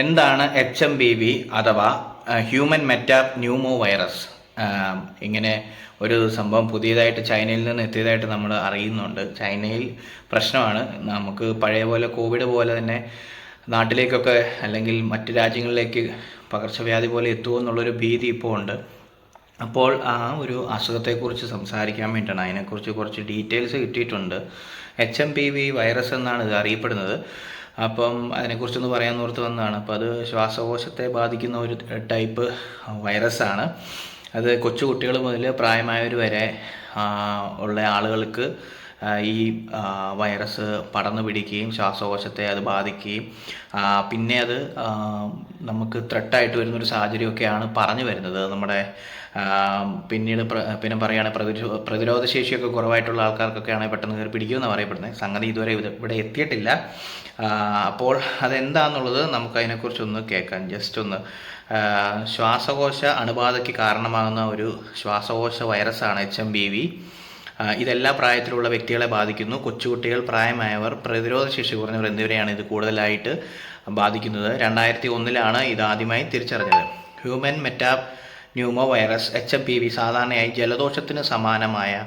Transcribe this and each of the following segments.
എന്താണ് H M B V അഥവാ human metapneumovirus ഇങ്ങനെ ഒരു സംഭവം പുതിയതായിട്ട് ചൈനയിൽ നിന്ന് എത്തിയതായിട്ട് നമ്മൾ അറിയുന്നുണ്ട്. ചൈനയിൽ പ്രശ്നമാണ്. നമുക്ക് പഴയ പോലെ കോവിഡ് പോലെ തന്നെ നാട്ടിലേക്കൊക്കെ അല്ലെങ്കിൽ മറ്റ് രാജ്യങ്ങളിലേക്ക് പകർച്ചവ്യാധി പോലെ എത്തുമോ എന്നുള്ളൊരു ഭീതി ഇപ്പോൾ ഉണ്ട്. അപ്പോൾ ആ ഒരു അസുഖത്തെക്കുറിച്ച് സംസാരിക്കാൻ വേണ്ടിയിട്ടാണ്. അതിനെക്കുറിച്ച് കുറച്ച് ഡീറ്റെയിൽസ് കിട്ടിയിട്ടുണ്ട്. H M P V virus എന്നാണ് ഇത് അറിയപ്പെടുന്നത്. അപ്പം അതിനെക്കുറിച്ചൊന്ന് പറയാൻ ഓർത്ത് വന്നതാണ്. അപ്പോൾ അത് ശ്വാസകോശത്തെ ബാധിക്കുന്ന ഒരു ടൈപ്പ് വൈറസാണ്. അത് കൊച്ചു കുട്ടികൾ മുതൽ പ്രായമായവർ വരെ ഉള്ള ആളുകൾക്ക് ഈ വൈറസ് പടർന്നു പിടിക്കുകയും ശ്വാസകോശത്തെ അത് ബാധിക്കുകയും പിന്നെ അത് നമുക്ക് ത്രെട്ടായിട്ട് വരുന്നൊരു സാഹചര്യമൊക്കെയാണ് പറഞ്ഞു വരുന്നത്. നമ്മുടെ പിന്നീട് പിന്നെ പറയുകയാണെങ്കിൽ പ്രതിരോ പ്രതിരോധ ശേഷിയൊക്കെ കുറവായിട്ടുള്ള ആൾക്കാർക്കൊക്കെയാണ് പെട്ടെന്ന് കയറി പിടിക്കുമെന്ന് പറയപ്പെടുന്നത് സംഗതി ഇതുവരെ ഇത് ഇവിടെ എത്തിയിട്ടില്ല. അപ്പോൾ അതെന്താണെന്നുള്ളത് നമുക്കതിനെക്കുറിച്ചൊന്ന് കേൾക്കാം. ജസ്റ്റ് ഒന്ന് ശ്വാസകോശ അണുബാധയ്ക്ക് കാരണമാകുന്ന ഒരു ശ്വാസകോശ വൈറസാണ് എച്ച് എം ബി വി ഇതെല്ലാ പ്രായത്തിലുള്ള വ്യക്തികളെ ബാധിക്കുന്നു. കൊച്ചുകുട്ടികൾ പ്രായമായവർ പ്രതിരോധ ശേഷി കുറഞ്ഞവർ എന്നിവരെയാണ് ഇത് കൂടുതലായിട്ട് ബാധിക്കുന്നത്. രണ്ടായിരത്തി ഒന്നിലാണ് ഇത് ആദ്യമായി തിരിച്ചറിഞ്ഞത്. Human metapneumovirus H M P V സാധാരണയായി ജലദോഷത്തിന് സമാനമായ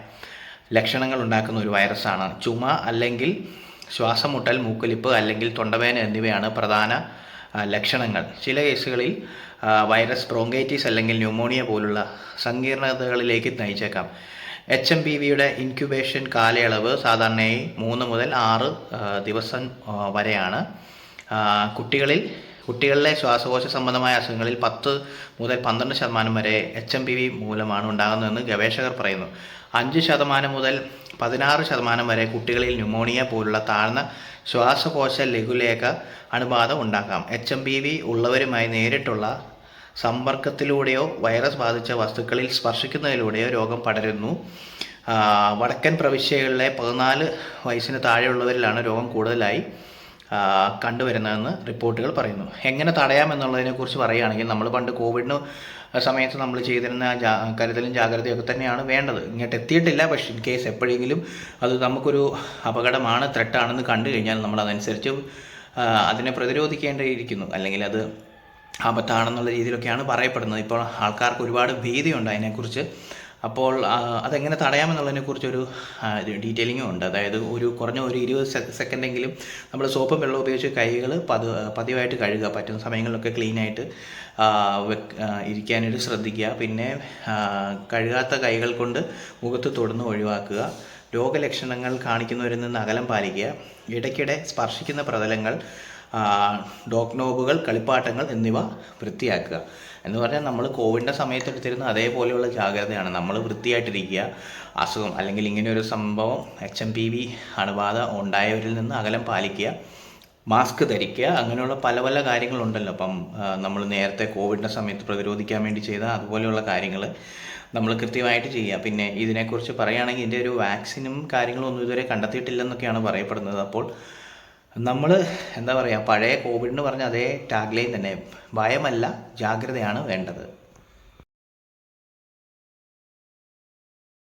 ലക്ഷണങ്ങൾ ഉണ്ടാക്കുന്ന ഒരു വൈറസാണ്. ചുമ അല്ലെങ്കിൽ ശ്വാസമുട്ടൽ മൂക്കൊലിപ്പ് അല്ലെങ്കിൽ തൊണ്ടവേദന എന്നിവയാണ് പ്രധാന ലക്ഷണങ്ങൾ. ചില കേസുകളിൽ വൈറസ് ബ്രോങ്കൈറ്റിസ് അല്ലെങ്കിൽ ന്യൂമോണിയ പോലുള്ള സങ്കീർണതകളിലേക്ക് നയിച്ചേക്കാം. എച്ച് എം പി വിയുടെ ഇൻക്യുബേഷൻ കാലയളവ് സാധാരണയായി മൂന്ന് മുതൽ ആറ് ദിവസം വരെയാണ്. കുട്ടികളിൽ കുട്ടികളിലെ ശ്വാസകോശ സംബന്ധമായ അസുഖങ്ങളിൽ പത്ത് മുതൽ പന്ത്രണ്ട് ശതമാനം വരെ എച്ച് എം പി വി മൂലമാണ് ഉണ്ടാകുന്നതെന്ന് ഗവേഷകർ പറയുന്നു. അഞ്ച് ശതമാനം മുതൽ പതിനാറ് ശതമാനം വരെ കുട്ടികളിൽ ന്യൂമോണിയ പോലുള്ള താഴ്ന്ന ശ്വാസകോശ ലഘുലേഖ അണുബാധ ഉണ്ടാക്കാം. എച്ച് എം പി വി ഉള്ളവരുമായി നേരിട്ടുള്ള സമ്പർക്കത്തിലൂടെയോ വൈറസ് ബാധിച്ച വസ്തുക്കളിൽ സ്പർശിക്കുന്നതിലൂടെയോ രോഗം പടരുന്നു. വടക്കൻ പ്രവിശ്യകളിലെ പതിനാല് വയസ്സിന് താഴെയുള്ളവരിലാണ് രോഗം കൂടുതലായി കണ്ടുവരുന്നതെന്ന് റിപ്പോർട്ടുകൾ പറയുന്നു. എങ്ങനെ തടയാമെന്നുള്ളതിനെക്കുറിച്ച് പറയുകയാണെങ്കിൽ നമ്മൾ പണ്ട് കോവിഡിന് സമയത്ത് നമ്മൾ ചെയ്തിരുന്ന ജാ കരുതലും ജാഗ്രതയൊക്കെ തന്നെയാണ് വേണ്ടത്. ഇങ്ങോട്ട് എത്തിയിട്ടില്ല പക്ഷേ ഇൻ കേസ് എപ്പോഴെങ്കിലും അത് നമുക്കൊരു അപകടമാണ് ത്രെട്ടാണെന്ന് കണ്ടു കഴിഞ്ഞാൽ നമ്മൾ അതനുസരിച്ച് അതിനെ പ്രതിരോധിക്കേണ്ടിയിരിക്കുന്നു. അല്ലെങ്കിൽ അത് ആപത്താണെന്നുള്ള രീതിയിലൊക്കെയാണ് പറയപ്പെടുന്നത്. ഇപ്പോൾ ആൾക്കാർക്ക് ഒരുപാട് ഭീതിയുണ്ട് അതിനെക്കുറിച്ച്. അപ്പോൾ അതെങ്ങനെ തടയാമെന്നുള്ളതിനെക്കുറിച്ചൊരു കുറിച്ചൊരു ഡീറ്റെയിലിങ്ങും ഉണ്ട്. അതായത് ഒരു കുറഞ്ഞ ഒരു ഇരുപത് സെക്കൻഡെങ്കിലും നമ്മൾ സോപ്പും വെള്ളം ഉപയോഗിച്ച് കൈകൾ പതി പതിവായിട്ട് കഴുകുക. പറ്റുന്ന സമയങ്ങളിലൊക്കെ ക്ലീനായിട്ട് ഇരിക്കാനായിട്ട് ശ്രദ്ധിക്കുക. പിന്നെ കഴുകാത്ത കൈകൾ കൊണ്ട് മുഖത്ത് തൊടുന്ന് ഒഴിവാക്കുക. രോഗലക്ഷണങ്ങൾ കാണിക്കുന്നവരിൽ നിന്ന് അകലം പാലിക്കുക. ഇടയ്ക്കിടെ സ്പർശിക്കുന്ന പ്രതലങ്ങൾ ഡോഗ് നോബുകൾ കളിപ്പാട്ടങ്ങൾ എന്നിവ വൃത്തിയാക്കുക. എന്ന് പറഞ്ഞാൽ നമ്മൾ കോവിഡിന്റെ സമയത്ത് എടുത്തിരുന്ന അതേപോലെയുള്ള ജാഗ്രതയാണ്. നമ്മൾ വൃത്തിയായിട്ടിരിക്കുക. അസുഖം അല്ലെങ്കിൽ ഇങ്ങനെ ഒരു സംഭവം എച്ച് എം പി വി അണുബാധ ഉണ്ടായവരിൽ നിന്ന് അകലം പാലിക്കുക. മാസ്ക് ധരിക്കുക. അങ്ങനെയുള്ള പല പല കാര്യങ്ങളുണ്ടല്ലോ. അപ്പം നമ്മൾ നേരത്തെ കോവിഡിന്റെ സമയത്ത് പ്രതിരോധിക്കാൻ വേണ്ടി ചെയ്ത അതുപോലെയുള്ള കാര്യങ്ങൾ നമ്മൾ കൃത്യമായിട്ട് ചെയ്യുക. പിന്നെ ഇതിനെക്കുറിച്ച് പറയുകയാണെങ്കിൽ ഇതിന്റെ ഒരു വാക്സിനും കാര്യങ്ങളും ഒന്നും ഇതുവരെ കണ്ടെത്തിയിട്ടില്ലെന്നൊക്കെയാണ് പറയപ്പെടുന്നത്. അപ്പോൾ നമ്മൾ എന്താ പറയുക പഴയ കോവിഡ് എന്ന് പറഞ്ഞ അതേ ടാഗ്ലൈൻ തന്നെ. ഭയമല്ല ജാഗ്രതയാണ് വേണ്ടത്.